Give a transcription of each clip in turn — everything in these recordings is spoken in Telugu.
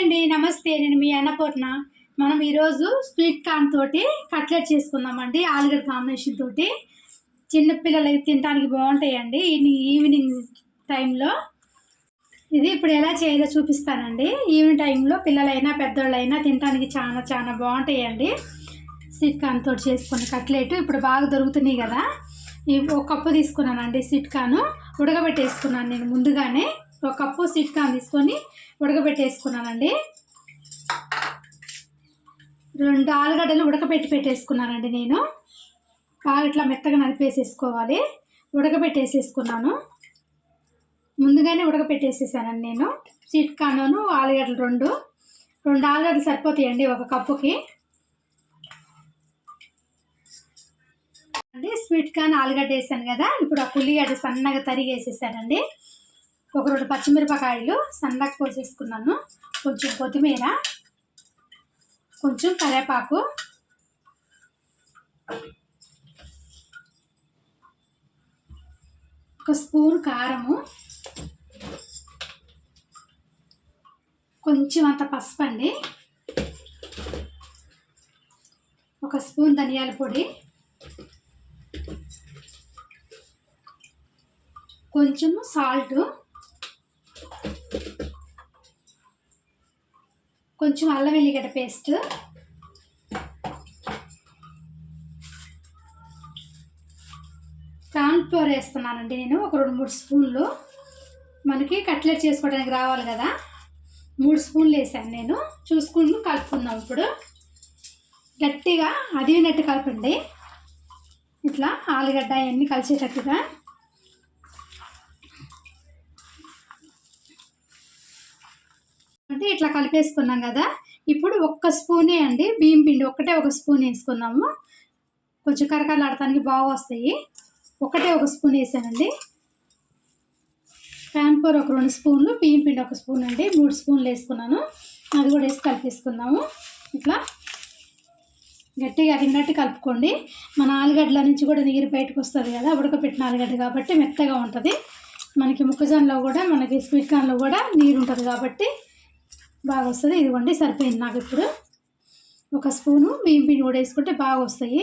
అండి నమస్తే. నేను మీ అన్నపూర్ణ. మనం ఈరోజు స్వీట్ కార్న్ తోటి కట్లెట్ చేసుకుందామండి ఆలుగడ్డ కాంబినేషన్ తోటి. చిన్నపిల్లలకి తినడానికి బాగుంటాయండి. ఈవినింగ్ టైంలో. ఇది ఇప్పుడు ఎలా చేయాలో చూపిస్తానండి. ఈవినింగ్ టైంలో పిల్లలైనా పెద్దోళ్ళైనా తినడానికి చాలా చాలా బాగుంటాయండి. స్వీట్ కార్న్ తోటి చేసుకున్న కట్లెట్ ఇప్పుడు బాగా దొరుకుతున్నాయి కదా. ఒక కప్పు తీసుకున్నానండి స్వీట్ కార్న్. ఉడకబెట్టేసుకున్నాను నేను ముందుగానే. ఒక కప్పు స్వీట్ తీసుకొని ఉడకబెట్టేసుకున్నానండి. రెండు ఆలుగడ్డలు ఉడకబెట్టి పెట్టేసుకున్నానండి నేను. బాగా ఇట్లా మెత్తగా నలిపేసేసుకోవాలి. ఉడకబెట్టేసేసుకున్నాను. ముందుగానే ఉడకబెట్టేసేసానండి నేను. స్వీట్ ఆలుగడ్డలు రెండు. రెండు ఆలుగడ్డలు సరిపోతాయండి ఒక కప్పుకి. అంటే స్వీట్ కార్న్ ఆలుగడ్డ వేసాను కదా. ఇప్పుడు ఆ ఉల్లిగడ్డ సన్నగా తరిగి వేసేసానండి ఒక రెండు పచ్చిమిరపకాయలు సన్నగా కోసేసుకున్నాను. కొంచెం కొత్తిమీర కొంచెం కరివేపాకు. ఒక స్పూన్ కారము. కొంచెం అంత పసుపు అండి. ఒక స్పూన్ ధనియాల పొడి. కొంచెము సాల్ట్. కొంచెం అల్లం వెల్లిగడ్డ పేస్ట్. ఫ్లోర్ వేస్తున్నానండి నేను ఒక రెండు మూడు స్పూన్లు. మనకి కట్లెట్ చేసుకోవడానికి రావాలి కదా. మూడు స్పూన్లు వేసాను నేను. చూసుకుని కలుపుకుందాం ఇప్పుడు. గట్టిగా అదివినట్టు కలపండి. ఇట్లా ఆలుగడ్డ అవన్నీ కలిసేటట్టుగా. అంటే ఇట్లా కలిపేసుకున్నాం కదా. ఇప్పుడు ఒక్క స్పూనే అండి బియ్యం పిండి ఒకటే ఒక స్పూన్ వేసుకున్నాము. కొంచెం కరకరలాడటానికి బాగా వస్తాయి. ఒకటే ఒక స్పూన్ వేసానండి. ప్యాన్పూర్ ఒక రెండు స్పూన్లు బియ్యం పిండి ఒక స్పూన్ అండి. మూడు స్పూన్లు వేసుకున్నాను. అది కూడా వేసి కలిపేసుకున్నాము ఇట్లా గట్టిగా అడిగినట్టు కలుపుకోండి. మన ఆలుగడ్డల నుంచి కూడా నీరు బయటకు వస్తుంది కదా ఉడకపెట్టిన ఆలుగడ్డ కాబట్టి మెత్తగా ఉంటుంది. మనకి మొక్కజొన్నలో కూడా మనకి స్వీట్ కార్న్లో కూడా నీరు ఉంటుంది కాబట్టి బాగా వస్తుంది ఇదిగోండి సరిపోయింది నాకు ఇప్పుడు ఒక స్పూను బియ్యం పిండి కూడా వేసుకుంటే బాగా వస్తాయి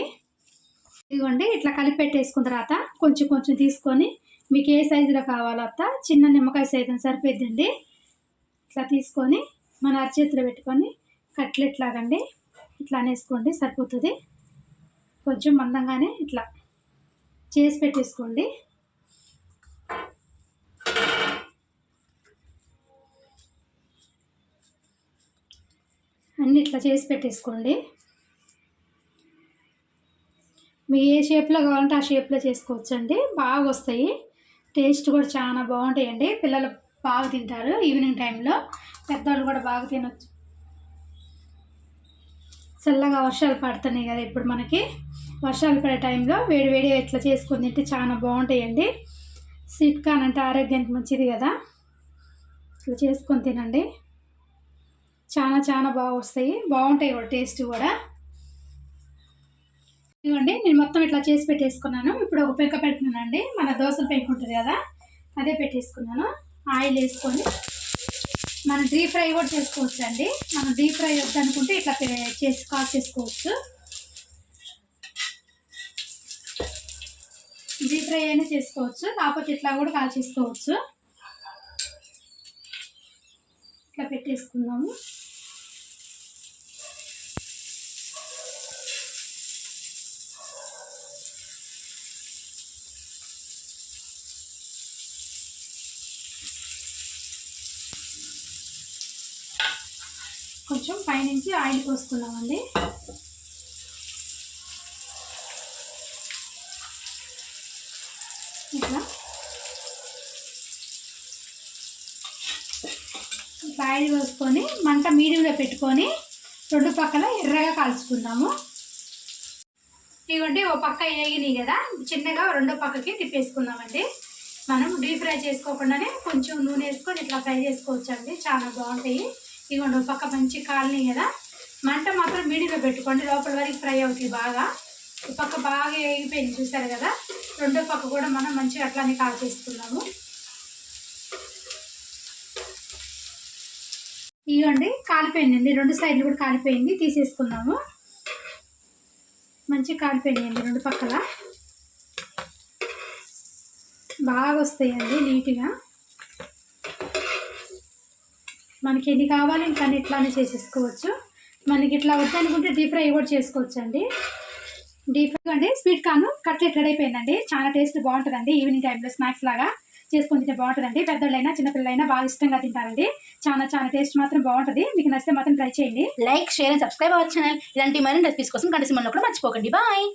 ఇదిగోండి ఇట్లా కలిపి పెట్టేసుకున్న తర్వాత కొంచెం కొంచెం తీసుకొని మీకు ఏ సైజులో కావాలో అత్త చిన్న నిమ్మకాయ సైజు సరిపోద్దండి ఇట్లా తీసుకొని మన అరచేతిలో పెట్టుకొని కట్లెట్ లాగండి. ఇట్లా అనేసుకోండి సరిపోతుంది. కొంచెం మందంగానే ఇట్లా చేసి పెట్టేసుకోండి. అన్నీ ఇట్లా చేసి పెట్టేసుకోండి. మీ ఏ షేప్లో కావాలంటే ఆ షేప్లో చేసుకోవచ్చండి. బాగా వస్తాయి. టేస్ట్ కూడా చాలా బాగుంటాయండి. పిల్లలు బాగా తింటారు ఈవినింగ్ టైంలో. పెద్దవాళ్ళు కూడా బాగా తినొచ్చు. చల్లగా వర్షాలు పడుతున్నాయి కదా ఇప్పుడు మనకి. వర్షాలు పడే టైంలో వేడి వేడి ఇట్లా చేసుకొని తింటే చాలా బాగుంటాయండి. స్వీట్ కార్న్ అంటే ఆరోగ్యానికి మంచిది కదా. ఇట్లా చేసుకొని తినండి. చాలా చాలా బాగా వస్తాయి. బాగుంటాయి కూడా టేస్ట్ కూడా. ఇదిగోండి నేను మొత్తం ఇట్లా చేసి పెట్టేసుకున్నాను. ఇప్పుడు ఒక పెక్క పెట్టుకున్నానండి. మన దోశల పెంక ఉంటుంది కదా అదే పెట్టేసుకున్నాను. ఆయిల్ వేసుకొని మనం డీప్ ఫ్రై కూడా చేసుకోవచ్చు అండి మనం డీప్ ఫ్రై వద్దనుకుంటే ఇట్లా చేసి కాల్ చేసుకోవచ్చు. డీప్ ఫ్రై అయినా చేసుకోవచ్చు. కాకపోతే ఇట్లా కూడా కాల్ చేసుకోవచ్చు. ఇట్లా పెట్టేసుకున్నాము. కొంచెం పైనుంచి ఆయిల్ పోసుకున్నామండి ఇట్లా. ఇట్లా ఆయిల్ పోసుకొని మంట మీడియంలో పెట్టుకొని రెండు పక్కల ఎర్రగా కాల్చుకుందాము. ఇవ్వండి ఓ పక్క వేగినాయి కదా చిన్నగా రెండో పక్కకి తిప్పేసుకుందామండి. మనం డీప్ ఫ్రై చేసుకోకుండానే కొంచెం నూనె వేసుకొని ఇట్లా ఫ్రై చేసుకోవచ్చు అండి చాలా బాగుంటాయి. ఇవ్వండి పక్క మంచి కాలనీ కదా. మంట మాత్రం మీడియంలో పెట్టుకోండి లోపల వరకు ఫ్రై అవుతుంది బాగా. ఈ పక్క బాగా వేగిపోయింది చూసారు కదా. రెండో పక్క కూడా మనం మంచిగా అట్లానే కాల్చేస్తున్నాము ఇవ్వండి కాలిపోయిందండి. రెండు సైడ్లు కూడా కాలిపోయింది తీసేసుకుందాము మంచిగా కాలిపోయినాయండి రెండు పక్కల. బాగా వస్తాయండి నీట్గా. మనకి ఎన్ని కావాలి ఇంకా ఇట్లానే చేసేసుకోవచ్చు. మనకి ఇట్లా వద్దనుకుంటే డీప్ ఫ్రై కూడా చేసుకోవచ్చు అండి డీప్ ఫ్రై అండి స్వీట్ కార్న్ కట్లెట్ రెడీ అయిపోయిందండి. చాలా టేస్ట్ బాగుంటుందండి. ఈవినింగ్ టైంలో స్నాక్స్ లాగా చేసుకొని తింటే బాగుంటుందండి. పెద్దోళ్ళైనా చిన్నపిల్లలైనా బాగా ఇష్టంగా తింటారండి. చాలా చాలా టేస్ట్ మాత్రం బాగుంటుంది. మీకు నచ్చితే మాత్రం ట్రై చేయండి. Like share and subscribe our channel. ఇలాంటి మరిన్ని రెసిపీస్ కోసం కంటి సింహంలో కూడా మర్చిపోకండి. బాయ్.